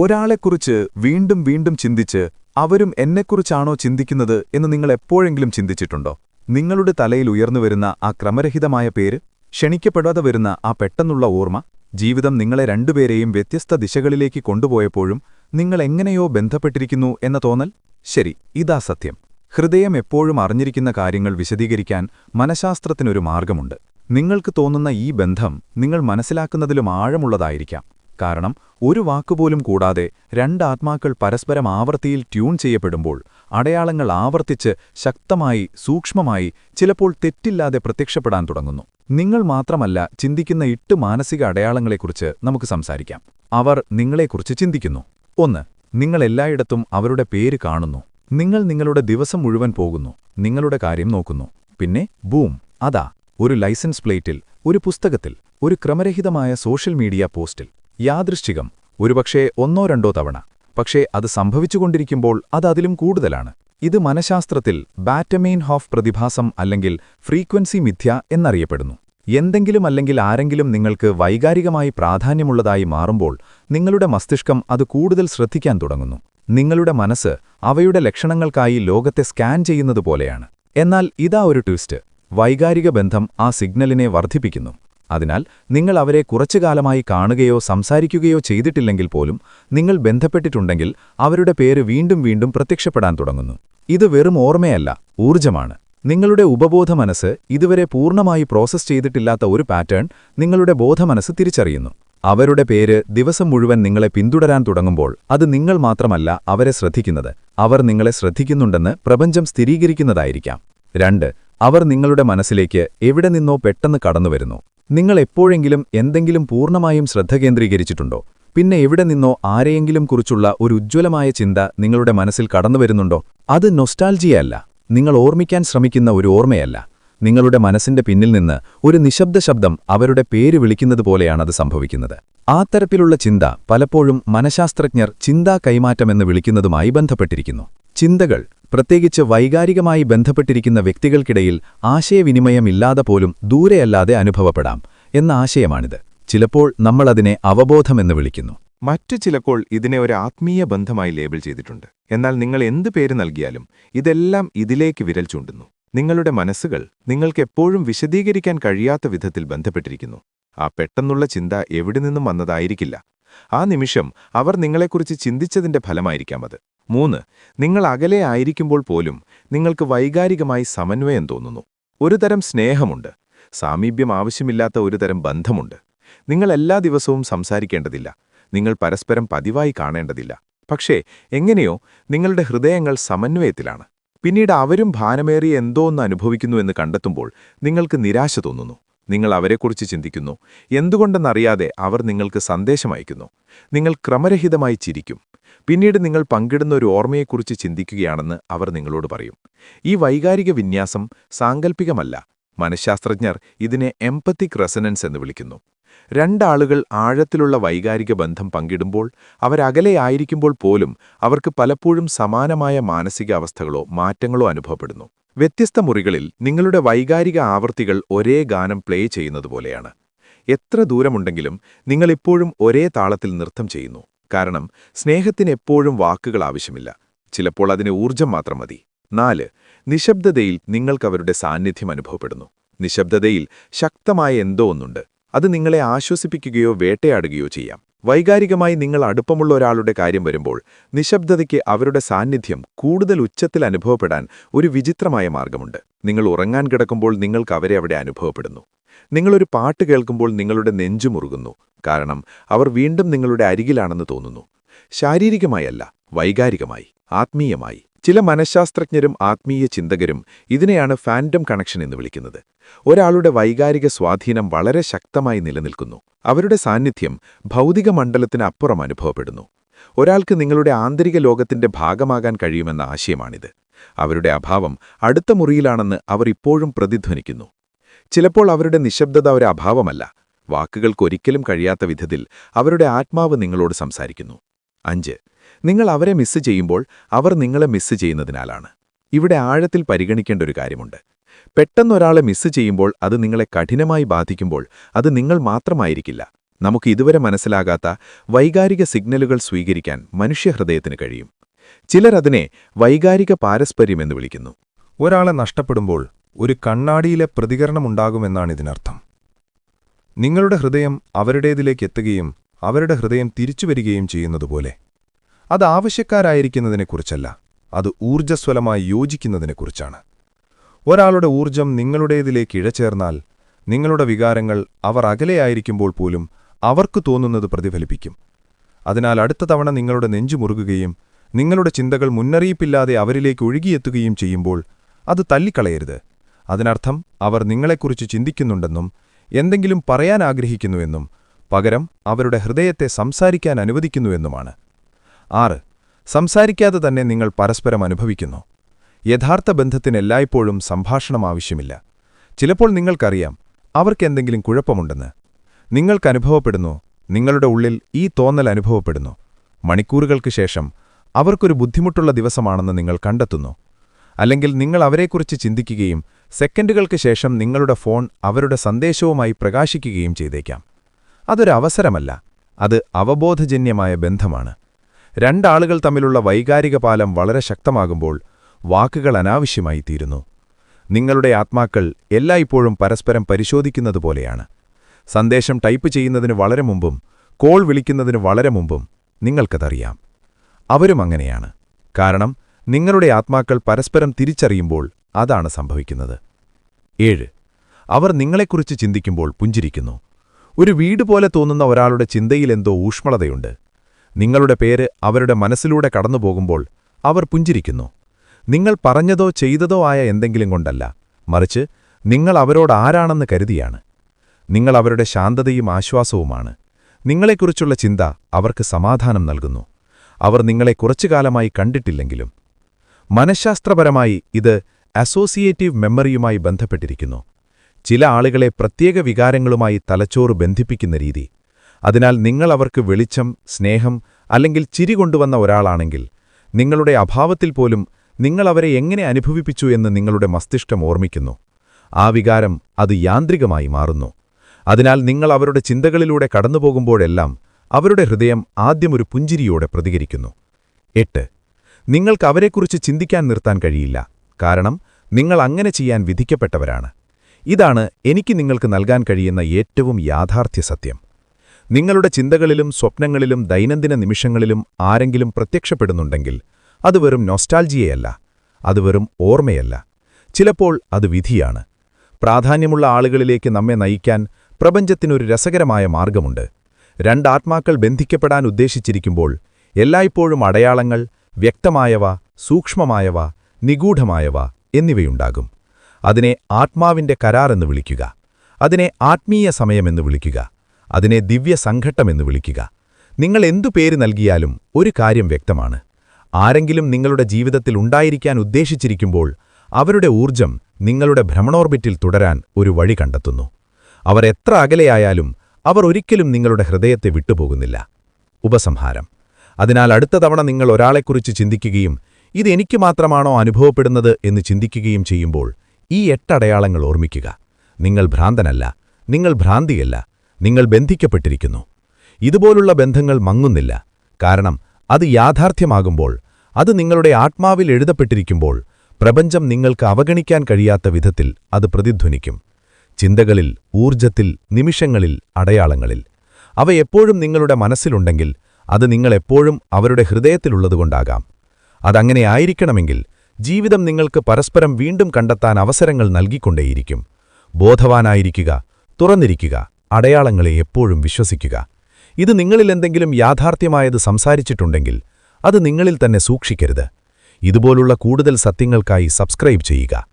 ഒരാളെക്കുറിച്ച് വീണ്ടും വീണ്ടും ചിന്തിച്ച് അവരും എന്നെക്കുറിച്ചാണോ ചിന്തിക്കുന്നത് എന്ന് നിങ്ങൾ എപ്പോഴെങ്കിലും ചിന്തിച്ചിട്ടുണ്ടോ? നിങ്ങളുടെ തലയിൽ ഉയർന്നുവരുന്ന ആ ക്രമരഹിതമായ പേര് ക്ഷണിക്കപ്പെടാതെ വരുന്ന ആ പെട്ടെന്നുള്ള ഓർമ്മ ജീവിതം നിങ്ങളെ രണ്ടുപേരെയും വ്യത്യസ്ത ദിശകളിലേക്ക് കൊണ്ടുപോയപ്പോഴും നിങ്ങൾ എങ്ങനെയോ ബന്ധപ്പെട്ടിരിക്കുന്നു എന്ന തോന്നൽ? ശരി ഇതാ സത്യം. ഹൃദയം എപ്പോഴും അറിഞ്ഞിരിക്കുന്ന കാര്യങ്ങൾ വിശദീകരിക്കാൻ മനഃശാസ്ത്രത്തിനൊരു മാർഗമുണ്ട്. നിങ്ങൾക്ക് തോന്നുന്ന ഈ ബന്ധം നിങ്ങൾ മനസ്സിലാക്കുന്നതിലും ആഴമുള്ളതായിരിക്കാം. കാരണം ഒരു വാക്കുപോലും കൂടാതെ രണ്ടാത്മാക്കൾ പരസ്പരം ആവർത്തിയിൽ ട്യൂൺ ചെയ്യപ്പെടുമ്പോൾ അടയാളങ്ങൾ ആവർത്തിച്ച് ശക്തമായി സൂക്ഷ്മമായി ചിലപ്പോൾ തെറ്റില്ലാതെ പ്രത്യക്ഷപ്പെടാൻ തുടങ്ങുന്നു. നിങ്ങൾ മാത്രമല്ല ചിന്തിക്കുന്ന ഇട്ട് മാനസിക അടയാളങ്ങളെക്കുറിച്ച് നമുക്ക് സംസാരിക്കാം. അവർ നിങ്ങളെക്കുറിച്ച് ചിന്തിക്കുന്നു. ഒന്ന് നിങ്ങൾ എല്ലായിടത്തും അവരുടെ പേര് കാണുന്നു. നിങ്ങൾ നിങ്ങളുടെ ദിവസം മുഴുവൻ പോകുന്നു. നിങ്ങളുടെ കാര്യം നോക്കുന്നു. പിന്നെ ബൂം അതാ ഒരു ലൈസൻസ് പ്ലേറ്റിൽ ഒരു പുസ്തകത്തിൽ ഒരു ക്രമരഹിതമായ സോഷ്യൽ മീഡിയ പോസ്റ്റിൽ. യാദൃശ്ചികം ഒരുപക്ഷേ ഒന്നോ രണ്ടോ തവണ. പക്ഷേ അത് സംഭവിച്ചുകൊണ്ടിരിക്കുമ്പോൾ അത് അതിലും കൂടുതലാണ്. ഇത് മനഃശാസ്ത്രത്തിൽ ബാറ്റമെയിൻ ഹോഫ് പ്രതിഭാസം അല്ലെങ്കിൽ ഫ്രീക്വൻസി മിഥ്യ എന്നറിയപ്പെടുന്നു. എന്തെങ്കിലും അല്ലെങ്കിൽ ആരെങ്കിലും നിങ്ങൾക്ക് വൈകാരികമായി പ്രാധാന്യമുള്ളതായി മാറുമ്പോൾ നിങ്ങളുടെ മസ്തിഷ്കം അത് കൂടുതൽ ശ്രദ്ധിക്കാൻ തുടങ്ങുന്നു. നിങ്ങളുടെ മനസ്സ് അവയുടെ ലക്ഷണങ്ങൾക്കായി ലോകത്തെ സ്കാൻ ചെയ്യുന്നതുപോലെയാണ് എന്നാൽ ഇതാ ഒരു ട്വിസ്റ്റ്. വൈകാരിക ബന്ധം ആ സിഗ്നലിനെ വർദ്ധിപ്പിക്കുന്നു. അതിനാൽ നിങ്ങൾ അവരെ കുറച്ചുകാലമായി കാണുകയോ സംസാരിക്കുകയോ ചെയ്തിട്ടില്ലെങ്കിൽ പോലും നിങ്ങൾ ബന്ധപ്പെട്ടിട്ടുണ്ടെങ്കിൽ അവരുടെ പേര് വീണ്ടും വീണ്ടും പ്രത്യക്ഷപ്പെടാൻ തുടങ്ങുന്നു. ഇത് വെറും ഓർമ്മയല്ല ഊർജമാണ്. നിങ്ങളുടെ ഉപബോധ മനസ്സ് ഇതുവരെ പൂർണമായി പ്രോസസ്സ് ചെയ്തിട്ടില്ലാത്ത ഒരു പാറ്റേൺ നിങ്ങളുടെ ബോധമനസ്സ് തിരിച്ചറിയുന്നു. അവരുടെ പേര് ദിവസം മുഴുവൻ നിങ്ങളെ പിന്തുടരാൻ തുടങ്ങുമ്പോൾ അത് നിങ്ങൾ മാത്രമല്ല അവരെ ശ്രദ്ധിക്കുന്നത്. അവർ നിങ്ങളെ ശ്രദ്ധിക്കുന്നുണ്ടെന്ന് പ്രപഞ്ചം സ്ഥിരീകരിക്കുന്നതായിരിക്കാം. രണ്ട് അവർ നിങ്ങളുടെ മനസ്സിലേക്ക് എവിടെ നിന്നോ പെട്ടെന്ന് കടന്നുവരുന്നു. നിങ്ങൾ എപ്പോഴെങ്കിലും എന്തെങ്കിലും പൂർണമായും ശ്രദ്ധ കേന്ദ്രീകരിച്ചിട്ടുണ്ടോ? പിന്നെ എവിടെ നിന്നോ ആരെയെങ്കിലും കുറിച്ചുള്ള ഒരു ഉജ്ജ്വലമായ ചിന്ത നിങ്ങളുടെ മനസ്സിൽ കടന്നുവരുന്നുണ്ടോ അത് നൊസ്റ്റാൽജിയല്ല നിങ്ങൾ ഓർമ്മിക്കാൻ ശ്രമിക്കുന്ന ഒരു ഓർമ്മയല്ല. നിങ്ങളുടെ മനസ്സിന്റെ പിന്നിൽ നിന്ന് ഒരു നിശബ്ദ ശബ്ദം അവരുടെ പേര് വിളിക്കുന്നത് പോലെയാണത് സംഭവിക്കുന്നത്. ആ തരത്തിലുള്ള ചിന്ത പലപ്പോഴും മനഃശാസ്ത്രജ്ഞർ ചിന്താ കൈമാറ്റമെന്ന് വിളിക്കുന്നതുമായി ബന്ധപ്പെട്ടിരിക്കുന്നു. ചിന്തകൾ പ്രത്യേകിച്ച് വൈകാരികമായി ബന്ധപ്പെട്ടിരിക്കുന്ന വ്യക്തികൾക്കിടയിൽ ആശയവിനിമയമില്ലാതെ പോലും ദൂരെയല്ലാതെ അനുഭവപ്പെടാം എന്ന ആശയമാണിത്. ചിലപ്പോൾ നമ്മളതിനെ അവബോധമെന്ന് വിളിക്കുന്നു. മറ്റു ചിലപ്പോൾ ഇതിനെ ഒരു ആത്മീയ ബന്ധമായി ലേബിൾ ചെയ്തിട്ടുണ്ട്. എന്നാൽ നിങ്ങൾ എന്ത് പേര് നൽകിയാലും ഇതെല്ലാം ഇതിലേക്ക് വിരൽ ചൂണ്ടുന്നു. നിങ്ങളുടെ മനസ്സുകൾ നിങ്ങൾക്കെപ്പോഴും വിശദീകരിക്കാൻ കഴിയാത്ത വിധത്തിൽ ബന്ധപ്പെട്ടിരിക്കുന്നു. ആ പെട്ടെന്നുള്ള ചിന്ത എവിടെ നിന്നും വന്നതായിരിക്കില്ല. ആ നിമിഷം അവർ നിങ്ങളെക്കുറിച്ച് ചിന്തിച്ചതിന്റെ ഫലമായിരിക്കാം അത്. മൂന്ന് നിങ്ങൾ അകലെ ആയിരിക്കുമ്പോൾ പോലും നിങ്ങൾക്ക് വൈകാരികമായി സമന്വയം തോന്നുന്നു. ഒരുതരം സ്നേഹമുണ്ട്. സാമീപ്യം ആവശ്യമില്ലാത്ത ഒരുതരം ബന്ധമുണ്ട്. നിങ്ങൾ എല്ലാ ദിവസവും സംസാരിക്കേണ്ടതില്ല. നിങ്ങൾ പരസ്പരം പതിവായി കാണേണ്ടതില്ല. പക്ഷേ എങ്ങനെയോ നിങ്ങളുടെ ഹൃദയങ്ങൾ സമന്വയത്തിലാണ്. പിന്നീട് അവരും ഭാരമേറി എന്തോ ഒന്ന് അനുഭവിക്കുന്നുവെന്ന് കണ്ടെത്തുമ്പോൾ നിങ്ങൾക്ക് നിരാശ തോന്നുന്നു. നിങ്ങൾ അവരെക്കുറിച്ച് ചിന്തിക്കുന്നു. എന്തുകൊണ്ടെന്നറിയാതെ അവർ നിങ്ങൾക്ക് സന്ദേശമയക്കുന്നു നിങ്ങൾ ക്രമരഹിതമായി ചിരിക്കും. പിന്നീട് നിങ്ങൾ പങ്കിടുന്ന ഒരു ഓർമ്മയെക്കുറിച്ച് ചിന്തിക്കുകയാണെന്ന് അവർ നിങ്ങളോട് പറയും. ഈ വൈകാരിക വിന്യാസം സാങ്കൽപ്പികമല്ല. മനഃശാസ്ത്രജ്ഞർ ഇതിനെ എംപത്തിക് റെസനൻസ് എന്ന് വിളിക്കുന്നു. രണ്ടാളുകൾ ആഴത്തിലുള്ള വൈകാരിക ബന്ധം പങ്കിടുമ്പോൾ അവരകലെയായിരിക്കുമ്പോൾ പോലും അവർക്ക് പലപ്പോഴും സമാനമായ മാനസികാവസ്ഥകളോ മാറ്റങ്ങളോ അനുഭവപ്പെടുന്നു. വ്യത്യസ്ത മുറികളിൽ നിങ്ങളുടെ വൈകാരിക ആവൃത്തികൾ ഒരേ ഗാനം പ്ലേ ചെയ്യുന്നതുപോലെയാണ് എത്ര ദൂരമുണ്ടെങ്കിലും നിങ്ങളിപ്പോഴും ഒരേ താളത്തിൽ നൃത്തം ചെയ്യുന്നു. കാരണം സ്നേഹത്തിന് എപ്പോഴും വാക്കുകൾ ആവശ്യമില്ല. ചിലപ്പോൾ അതിന് ഊർജം മാത്രം മതി. നാല് നിശബ്ദതയിൽ നിങ്ങൾക്കവരുടെ സാന്നിധ്യം അനുഭവപ്പെടുന്നു. നിശബ്ദതയിൽ ശക്തമായ എന്തോ ഒന്നുണ്ട്. അത് നിങ്ങളെ ആശ്വസിപ്പിക്കുകയോ വേട്ടയാടുകയോ ചെയ്യാം. വൈകാരികമായി നിങ്ങൾ അടുപ്പമുള്ള ഒരാളുടെ കാര്യം വരുമ്പോൾ നിശബ്ദതയ്ക്ക് അവരുടെ സാന്നിധ്യം കൂടുതൽ ഉച്ചത്തിൽ അനുഭവപ്പെടാൻ ഒരു വിചിത്രമായ മാർഗമുണ്ട്. നിങ്ങൾ ഉറങ്ങാൻ കിടക്കുമ്പോൾ നിങ്ങൾക്ക് അവരെ അവിടെ അനുഭവപ്പെടുന്നു. നിങ്ങളൊരു പാട്ട് കേൾക്കുമ്പോൾ നിങ്ങളുടെ നെഞ്ചുമുറുകുന്നു കാരണം അവർ വീണ്ടും നിങ്ങളുടെ അരികിലാണെന്ന് തോന്നുന്നു. ശാരീരികമായല്ല വൈകാരികമായി ആത്മീയമായി. ചില മനഃശാസ്ത്രജ്ഞരും ആത്മീയ ചിന്തകരും ഇതിനെയാണ് ഫാൻഡം കണക്ഷൻ എന്ന് വിളിക്കുന്നത്. ഒരാളുടെ വൈകാരിക സ്വാധീനം വളരെ ശക്തമായി നിലനിൽക്കുന്നു. അവരുടെ സാന്നിധ്യം ഭൗതിക മണ്ഡലത്തിന് അപ്പുറം അനുഭവപ്പെടുന്നു. ഒരാൾക്ക് നിങ്ങളുടെ ആന്തരിക ലോകത്തിന്റെ ഭാഗമാകാൻ കഴിയുമെന്ന ആശയമാണിത്. അവരുടെ അഭാവം അടുത്ത മുറിയിലാണെന്ന് അവർ ഇപ്പോഴും പ്രതിധ്വനിക്കുന്നു. ചിലപ്പോൾ അവരുടെ നിശബ്ദത ഒരു അഭാവമല്ല. വാക്കുകൾക്കൊരിക്കലും കഴിയാത്ത വിധത്തിൽ അവരുടെ ആത്മാവ് നിങ്ങളോട് സംസാരിക്കുന്നു. അഞ്ച് നിങ്ങൾ അവരെ മിസ് ചെയ്യുമ്പോൾ അവർ നിങ്ങളെ മിസ് ചെയ്യുന്നതിനാലാണ്. ഇവിടെ ആഴത്തിൽ പരിഗണിക്കേണ്ട ഒരു കാര്യമുണ്ട്. പെട്ടെന്നൊരാളെ മിസ് ചെയ്യുമ്പോൾ അത് നിങ്ങളെ കഠിനമായി ബാധിക്കുമ്പോൾ അത് നിങ്ങൾ മാത്രമായിരിക്കില്ല. നമുക്ക് ഇതുവരെ മനസ്സിലാകാത്ത വൈകാരിക സിഗ്നലുകൾ സ്വീകരിക്കാൻ മനുഷ്യഹൃദയത്തിന് കഴിയും. ചിലർ അതിനെ വൈകാരിക പാരസ്പര്യമെന്ന് വിളിക്കുന്നു. ഒരാളെ നഷ്ടപ്പെടുമ്പോൾ ഒരു കണ്ണാടിയിലെ പ്രതികരണമുണ്ടാകുമെന്നാണ് ഇതിനർത്ഥം. നിങ്ങളുടെ ഹൃദയം അവരുടേതിലേക്ക് എത്തുകയും അവരുടെ ഹൃദയം തിരിച്ചു വരികയും ചെയ്യുന്നതുപോലെ. അത് ആവശ്യക്കാരായിരിക്കുന്നതിനെക്കുറിച്ചല്ല അത് ഊർജസ്വലമായി യോജിക്കുന്നതിനെക്കുറിച്ചാണ്. ഒരാളുടെ ഊർജം നിങ്ങളുടേതിലേക്ക് ഇഴചേർന്നാൽ നിങ്ങളുടെ വികാരങ്ങൾ അവർ അകലെയായിരിക്കുമ്പോൾ പോലും അവർക്ക് തോന്നുന്നത് പ്രതിഫലിപ്പിക്കും. അതിനാൽ അടുത്ത തവണ നിങ്ങളുടെ നെഞ്ചു മുറുകുകയും നിങ്ങളുടെ ചിന്തകൾ മുന്നറിയിപ്പില്ലാതെ അവരിലേക്ക് ഒഴുകിയെത്തുകയും ചെയ്യുമ്പോൾ അത് തള്ളിക്കളയരുത്. അതിനർത്ഥം അവർ നിങ്ങളെക്കുറിച്ച് ചിന്തിക്കുന്നുണ്ടെന്നും എന്തെങ്കിലും പറയാൻ ആഗ്രഹിക്കുന്നുവെന്നും പകരം അവരുടെ ഹൃദയത്തെ സംസാരിക്കാൻ അനുവദിക്കുന്നുവെന്നുമാണ്. ആറ്. സംസാരിക്കാതെ തന്നെ നിങ്ങൾ പരസ്പരം അനുഭവിക്കുന്നു. യഥാർത്ഥ ബന്ധത്തിന് എല്ലായ്പ്പോഴും സംഭാഷണം ആവശ്യമില്ല. ചിലപ്പോൾ നിങ്ങൾക്കറിയാം അവർക്കെന്തെങ്കിലും കുഴപ്പമുണ്ടെന്ന്. നിങ്ങൾക്കനുഭവപ്പെടുന്നു നിങ്ങളുടെ ഉള്ളിൽ ഈ തോന്നൽ അനുഭവപ്പെടുന്നു. മണിക്കൂറുകൾക്ക് ശേഷം അവർക്കൊരു ബുദ്ധിമുട്ടുള്ള ദിവസമാണെന്ന് നിങ്ങൾ കണ്ടെത്തുന്നു. അല്ലെങ്കിൽ നിങ്ങൾ അവരെക്കുറിച്ച് ചിന്തിക്കുകയും സെക്കൻഡുകൾക്ക് ശേഷം നിങ്ങളുടെ ഫോൺ അവരുടെ സന്ദേശവുമായി പ്രകാശിക്കുകയും ചെയ്തേക്കാം. അതൊരവസരമല്ല അത് അവബോധജന്യമായ ബന്ധമാണ്. രണ്ടാളുകൾ തമ്മിലുള്ള വൈകാരിക പാലം വളരെ ശക്തമാകുമ്പോൾ വാക്കുകൾ അനാവശ്യമായി തീരുന്നു. നിങ്ങളുടെ ആത്മാക്കൾ എല്ലായ്പ്പോഴും പരസ്പരം പരിശോധിക്കുന്നതുപോലെയാണ് സന്ദേശം ടൈപ്പ് ചെയ്യുന്നതിന് വളരെ മുമ്പും കോൾ വിളിക്കുന്നതിന് വളരെ മുമ്പും നിങ്ങൾക്കതറിയാം. അവരും അങ്ങനെയാണ്. കാരണം നിങ്ങളുടെ ആത്മാക്കൾ പരസ്പരം തിരിച്ചറിയുമ്പോൾ അതാണ് സംഭവിക്കുന്നത്. ഏഴ്. അവർ നിങ്ങളെക്കുറിച്ച് ചിന്തിക്കുമ്പോൾ പുഞ്ചിരിക്കുന്നു. ഒരു വീട് പോലെ തോന്നുന്ന ഒരാളുടെ ചിന്തയിലെന്തോ ഊഷ്മളതയുണ്ട്. നിങ്ങളുടെ പേര് അവരുടെ മനസ്സിലൂടെ കടന്നുപോകുമ്പോൾ അവർ പുഞ്ചിരിക്കുന്നു. നിങ്ങൾ പറഞ്ഞതോ ചെയ്തതോ ആയ എന്തെങ്കിലും കൊണ്ടല്ല. മറിച്ച് നിങ്ങൾ അവരോട് ആരാണെന്ന് കരുതിയാണ്. നിങ്ങൾ അവരുടെ ശാന്തതയും ആശ്വാസവുമാണ്. നിങ്ങളെക്കുറിച്ചുള്ള ചിന്ത അവർക്ക് സമാധാനം നൽകുന്നു. അവർ നിങ്ങളെ കുറച്ചു കാലമായി കണ്ടിട്ടില്ലെങ്കിലും. മനഃശാസ്ത്രപരമായി ഇത് അസോസിയേറ്റീവ് മെമ്മറിയുമായി ബന്ധപ്പെട്ടിരിക്കുന്നു. ചില ആളുകളെ പ്രത്യേക വികാരങ്ങളുമായി തലച്ചോറ് ബന്ധിപ്പിക്കുന്ന രീതി അതിനാൽ നിങ്ങൾ അവർക്ക് വെളിച്ചം സ്നേഹം അല്ലെങ്കിൽ ചിരി കൊണ്ടുവന്ന ഒരാളാണെങ്കിൽ നിങ്ങളുടെ അഭാവത്തിൽ പോലും നിങ്ങൾ അവരെ എങ്ങനെ അനുഭവിപ്പിച്ചു എന്ന് നിങ്ങളുടെ മസ്തിഷ്കം ഓർമ്മിക്കുന്നു. ആ വികാരം അത് യാന്ത്രികമായി മാറുന്നു. അതിനാൽ നിങ്ങൾ അവരുടെ ചിന്തകളിലൂടെ കടന്നുപോകുമ്പോഴെല്ലാം അവരുടെ ഹൃദയം ആദ്യം ഒരു പുഞ്ചിരിയോടെ പ്രതികരിക്കുന്നു. എട്ട്. നിങ്ങൾക്ക് അവരെക്കുറിച്ച് ചിന്തിക്കാൻ നിർത്താൻ കഴിയില്ല. കാരണം നിങ്ങൾ അങ്ങനെ ചെയ്യാൻ വിധിക്കപ്പെട്ടവരാണ്. ഇതാണ് എനിക്ക് നിങ്ങൾക്ക് നൽകാൻ കഴിയുന്ന ഏറ്റവും യാഥാർത്ഥ്യ സത്യം നിങ്ങളുടെ ചിന്തകളിലും സ്വപ്നങ്ങളിലും ദൈനംദിന നിമിഷങ്ങളിലും ആരെങ്കിലും പ്രത്യക്ഷപ്പെടുന്നുണ്ടെങ്കിൽ അത് വെറും നോസ്റ്റാൾജിയയല്ല അത് വെറും ഓർമ്മയല്ല. ചിലപ്പോൾ അത് വിധിയാണ്. പ്രാധാന്യമുള്ള ആളുകളിലേക്ക് നമ്മെ നയിക്കാൻ പ്രപഞ്ചത്തിനൊരു രസകരമായ മാർഗമുണ്ട്. രണ്ടാത്മാക്കൾ ബന്ധിക്കപ്പെടാൻ ഉദ്ദേശിച്ചിരിക്കുമ്പോൾ എല്ലായ്പ്പോഴും അടയാളങ്ങൾ വ്യക്തമായവ സൂക്ഷ്മമായവ നിഗൂഢമായവ എന്നിവയുണ്ടാകും. അതിനെ ആത്മാവിന്റെ കരാറെന്ന് വിളിക്കുക. അതിനെ ആത്മീയ സമയമെന്ന് വിളിക്കുക. അതിനെ ദിവ്യ എന്ന് വിളിക്കുക. നിങ്ങൾ എന്തു പേര് നൽകിയാലും ഒരു കാര്യം വ്യക്തമാണ്. ആരെങ്കിലും നിങ്ങളുടെ ജീവിതത്തിൽ ഉണ്ടായിരിക്കാൻ ഉദ്ദേശിച്ചിരിക്കുമ്പോൾ അവരുടെ ഊർജം നിങ്ങളുടെ ഭ്രമണോർബിറ്റിൽ തുടരാൻ ഒരു വഴി കണ്ടെത്തുന്നു. അവർ എത്ര അകലെയായാലും അവർ ഒരിക്കലും നിങ്ങളുടെ ഹൃദയത്തെ വിട്ടുപോകുന്നില്ല. ഉപസംഹാരം. അതിനാൽ അടുത്ത തവണ നിങ്ങൾ ഒരാളെക്കുറിച്ച് ചിന്തിക്കുകയും ഇത് എനിക്ക് മാത്രമാണോ അനുഭവപ്പെടുന്നത് എന്ന് ചിന്തിക്കുകയും ചെയ്യുമ്പോൾ ഈ എട്ടടയാളങ്ങൾ ഓർമ്മിക്കുക. നിങ്ങൾ ഭ്രാന്തനല്ല. നിങ്ങൾ ഭ്രാന്തിയല്ല. നിങ്ങൾ ബന്ധിക്കപ്പെട്ടിരിക്കുന്നു. ഇതുപോലുള്ള ബന്ധങ്ങൾ മങ്ങുന്നില്ല. കാരണം അത് യാഥാർത്ഥ്യമാകുമ്പോൾ അത് നിങ്ങളുടെ ആത്മാവിൽ എഴുതപ്പെട്ടിരിക്കുമ്പോൾ പ്രപഞ്ചം നിങ്ങൾക്ക് അവഗണിക്കാൻ കഴിയാത്ത വിധത്തിൽ അത് പ്രതിധ്വനിക്കും. ചിന്തകളിൽ ഊർജത്തിൽ നിമിഷങ്ങളിൽ അടയാളങ്ങളിൽ. അവ എപ്പോഴും നിങ്ങളുടെ മനസ്സിലുണ്ടെങ്കിൽ അത് നിങ്ങളെപ്പോഴും അവരുടെ ഹൃദയത്തിലുള്ളതുകൊണ്ടാകാം. അതങ്ങനെ ആയിരിക്കണമെങ്കിൽ ജീവിതം നിങ്ങൾക്ക് പരസ്പരം വീണ്ടും കണ്ടെത്താൻ അവസരങ്ങൾ നൽകിക്കൊണ്ടേയിരിക്കും. ബോധവാനായിരിക്കുക തുറന്നിരിക്കുക. അടയാളങ്ങളെ എപ്പോഴും വിശ്വസിക്കുക. ഇത് നിങ്ങളിൽ എന്തെങ്കിലും യാഥാർത്ഥ്യമായത് സംസാരിച്ചിട്ടുണ്ടെങ്കിൽ അത് നിങ്ങളിൽ തന്നെ സൂക്ഷിക്കരുത്. ഇതുപോലുള്ള കൂടുതൽ സത്യങ്ങൾക്കായി സബ്സ്ക്രൈബ് ചെയ്യുക.